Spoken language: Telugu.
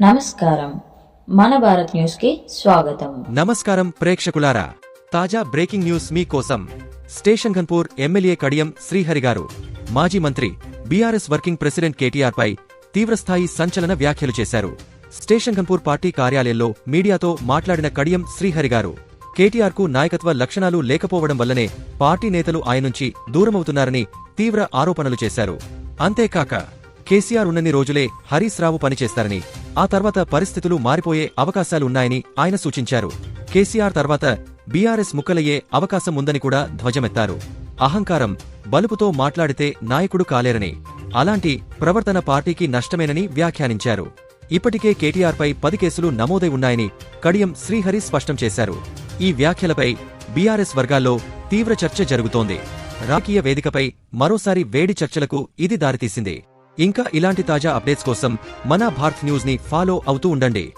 నమస్కారం. మన భారత్ న్యూస్కి స్వాగతం. నమస్కారం ప్రేక్షకులారా. తాజా బ్రేకింగ్ న్యూస్ మీకోసం స్టేషన్ ఘన్పూర్ ఎమ్మెల్యే కడియం శ్రీహరి గారు. మాజీ మంత్రి బీఆర్ఎస్ వర్కింగ్ ప్రెసిడెంట్ కేటీఆర్ పై తీవ్రస్థాయి సంచలన వ్యాఖ్యలు చేశారు. స్టేషన్ ఘన్పూర్ పార్టీ కార్యాలయంలో మీడియాతో మాట్లాడిన కడియం శ్రీహరి గారు కేటీఆర్కు నాయకత్వ లక్షణాలు లేకపోవడం వల్లనే పార్టీ నేతలు ఆయన నుంచి దూరమవుతున్నారని తీవ్ర ఆరోపణలు చేశారు. అంతేకాక కేసీఆర్ ఉన్నన్ని రోజులే హరీష్ రావు పనిచేస్తారని ఆ తర్వాత పరిస్థితులు మారిపోయే అవకాశాలున్నాయని ఆయన సూచించారు. కేసీఆర్ తర్వాత బీఆర్ఎస్ ముక్కలయ్యే అవకాశం ఉందని కూడా ధ్వజమెత్తారు. అహంకారం బలుపుతో మాట్లాడితే నాయకుడు కాలేరని అలాంటి ప్రవర్తన పార్టీకి నష్టమేనని వ్యాఖ్యానించారు. ఇప్పటికే కేటీఆర్పై పది కేసులు నమోదై ఉన్నాయని కడియం శ్రీహరి స్పష్టం చేశారు. ఈ వ్యాఖ్యలపై బీఆర్ఎస్ వర్గాల్లో తీవ్ర చర్చ జరుగుతోంది. రాజకీయ వేదికపై మరోసారి వేడి చర్చలకు ఇది దారితీసింది. ఇంకా ఇలాంటి తాజా అప్డేట్స్ కోసం మన భారత్ న్యూస్ని ఫాలో అవుతూ ఉండండి.